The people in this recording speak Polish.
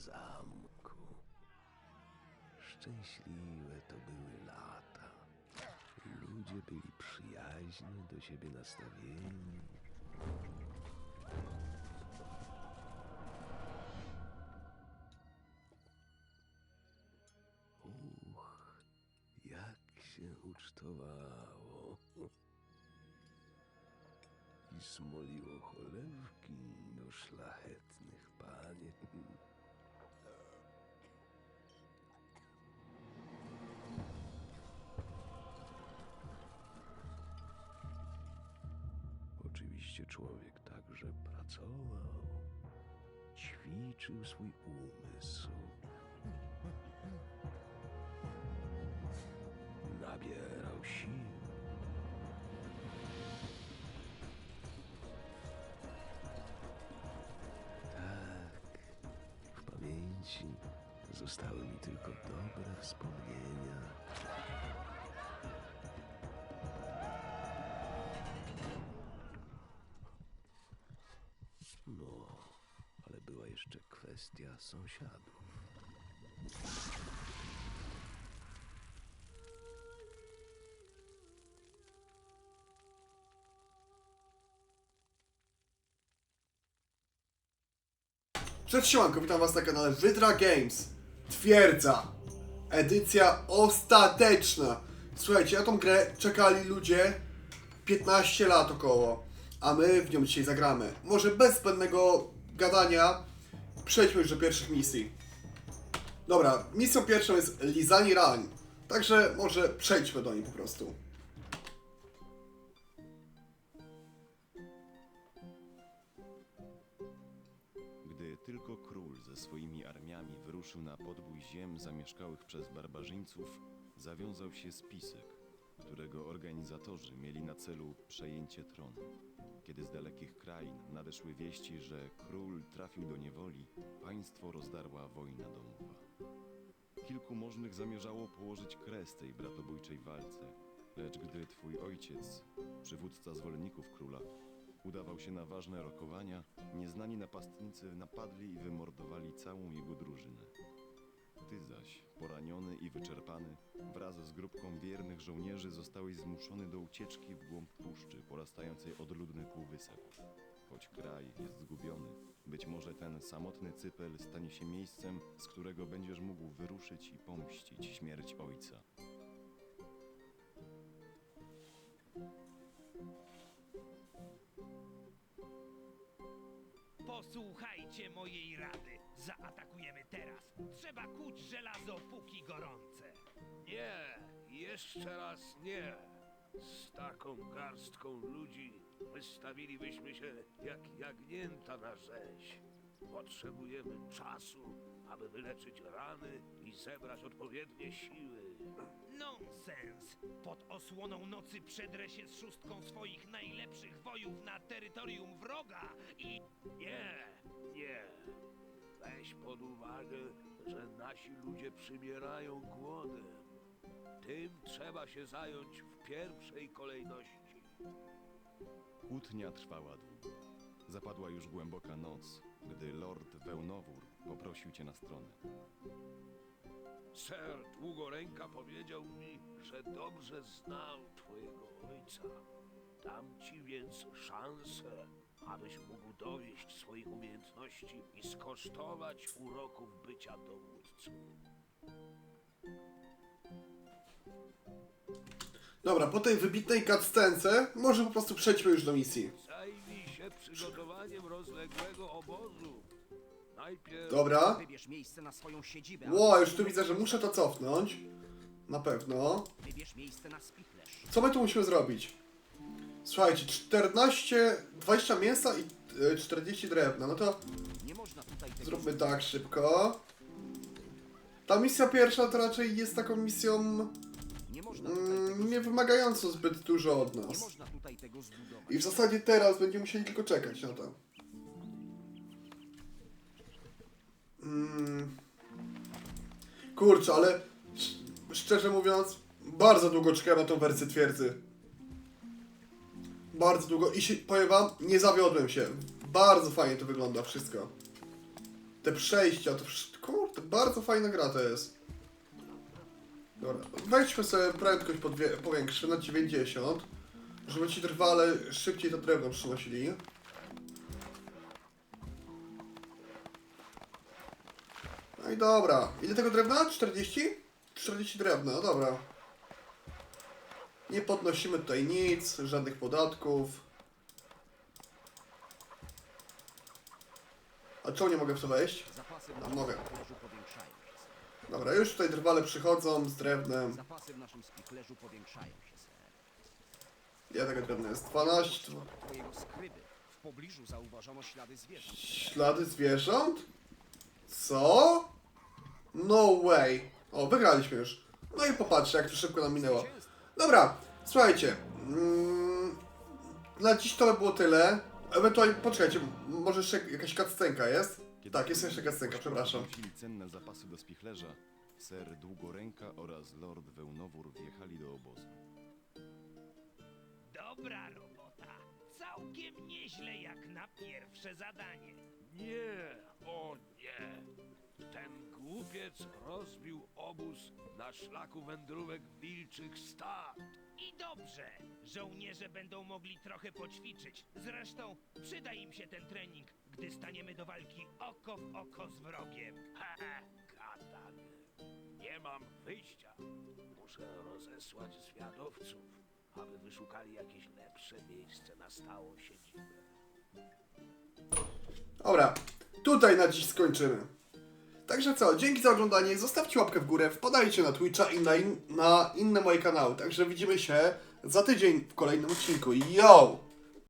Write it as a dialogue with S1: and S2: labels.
S1: zamku. Szczęśliwe to były lata. Ludzie byli przyjaźnie do siebie nastawieni. Uch, jak się ucztowało. I smoliło cholewki Oczywiście człowiek także pracował, ćwiczył swój umysł, nabierał sił. Tak, w pamięci zostały mi tylko dobre wspomnienia. Jeszcze kwestia sąsiadów.
S2: Cześć witam was na kanale Wydra Games. Twierdza. Edycja ostateczna. Słuchajcie, na tą grę czekali ludzie 15 lat około A my w nią dzisiaj zagramy. Może bez zbędnego gadania Przejdźmy już do pierwszych misji. Dobra, misją pierwszą jest lizanie rań. Także może przejdźmy do niej po prostu.
S3: Gdy tylko król ze swoimi armiami wyruszył na podbój ziem zamieszkałych przez barbarzyńców, zawiązał się spisek, którego organizatorzy mieli na celu przejęcie tronu. Kiedy z dalekich krain nadeszły wieści, że król trafił do niewoli, państwo rozdarła wojna domowa. Kilku możnych zamierzało położyć kres tej bratobójczej walce, lecz gdy twój ojciec, przywódca zwolenników króla, udawał się na ważne rokowania, nieznani napastnicy napadli i wymordowali całą jego drużynę. Ty zaś, poraniony i wyczerpany, wraz z grupką wiernych żołnierzy zostałeś zmuszony do ucieczki w głąb puszczy, porastającej odludny półwysep. Choć kraj jest zgubiony, być może ten samotny cypel stanie się miejscem, z którego będziesz mógł wyruszyć i pomścić śmierć ojca.
S4: Posłuchajcie mojej rady. Zaatakujemy teraz. Trzeba kuć żelazo póki gorące.
S5: Nie, jeszcze raz nie. Z taką garstką ludzi wystawilibyśmy się jak jagnięta na rzeź. Potrzebujemy czasu, aby wyleczyć rany i zebrać odpowiednie siły.
S4: Nonsens! Pod osłoną nocy przedrę się z szóstką swoich najlepszych wojów na terytorium wroga i...
S5: Nie, nie. Weź pod uwagę, że nasi ludzie przymierają głodem. Tym trzeba się zająć w pierwszej kolejności.
S3: Kłótnia trwała długo. Zapadła już głęboka noc, gdy lord Wełnowór poprosił cię na stronę.
S5: Ser Długoręka powiedział mi, że dobrze znał twojego ojca. Dam ci więc szansę, abyś mógł dowieść swoich umiejętności i skosztować uroków bycia dowódcą.
S2: Dobra, po tej wybitnej cutscence może po prostu przejdźmy już do misji
S5: Zajmij się przygotowaniem rozległego obozu. Najpierw
S2: Dobra
S6: Wybierz miejsce na swoją siedzibę.
S2: Ło, już tu widzę, że muszę to cofnąć Na pewno
S6: Wybierz miejsce na spichlerz.
S2: Co my tu musimy zrobić? Słuchajcie, 14, 20 mięsa i e, 40 drewna. No to
S6: Nie można tutaj tego
S2: zróbmy tak szybko. Ta misja pierwsza to raczej jest taką misją
S6: Nie można tutaj tego,
S2: mm, nie wymagającą zbyt dużo od
S6: nie
S2: nas.
S6: można tutaj tego zbudować.
S2: I w zasadzie teraz będziemy musieli tylko czekać na to. Mm. Kurczę, ale sz- szczerze mówiąc, bardzo długo czekałem na tą wersję twierdzy. Bardzo długo i się, powiem wam, nie zawiodłem się. Bardzo fajnie to wygląda wszystko. Te przejścia, to wsz- Kurde, bardzo fajna gra to jest. Dobra, wejdźmy sobie prędkość podwie, powiększy na 90, żeby ci trwale szybciej to drewno przynosili. No i dobra. Ile tego drewna? 40? 40 drewna, no dobra. Nie podnosimy tutaj nic, żadnych podatków. A czemu nie mogę w to wejść? No, mogę. Dobra, już tutaj drwale przychodzą z drewnem.
S6: Zapasy w naszym spichlerzu powiększają się.
S2: Ile tego drewna jest? 12.
S6: Od twojego skryby. W pobliżu zauważono ślady zwierząt.
S2: Ślady zwierząt? Co? No way. O, wygraliśmy już. No i popatrzcie, jak to szybko nam minęło. Dobra, słuchajcie. Mm, na dziś to by było tyle. Ewentualnie, poczekajcie, może jeszcze jakaś cutscenka jest?
S3: Kiedy
S2: Tak, jest jeszcze cutscenka, przepraszam.
S3: Wnosili cenne zapasy do spichlerza, ser Długoręka oraz lord Wełnowór wjechali do obozu.
S4: Dobra robota. Całkiem nieźle jak na pierwsze zadanie.
S5: Nie, o nie. Głupiec rozbił obóz na szlaku wędrówek wilczych stad.
S4: I dobrze. Żołnierze będą mogli trochę poćwiczyć. Zresztą przyda im się ten trening, gdy staniemy do walki oko w oko z wrogiem.
S5: Ha, ha, gadany. Nie mam wyjścia. Muszę rozesłać zwiadowców, aby wyszukali jakieś lepsze miejsce na stałą siedzibę.
S2: Dobra, tutaj na dziś skończymy. Także co, dzięki za oglądanie, zostawcie łapkę w górę, wpadajcie na Twitcha i na, in, na inne moje kanały. Także widzimy się za tydzień w kolejnym odcinku. Yo!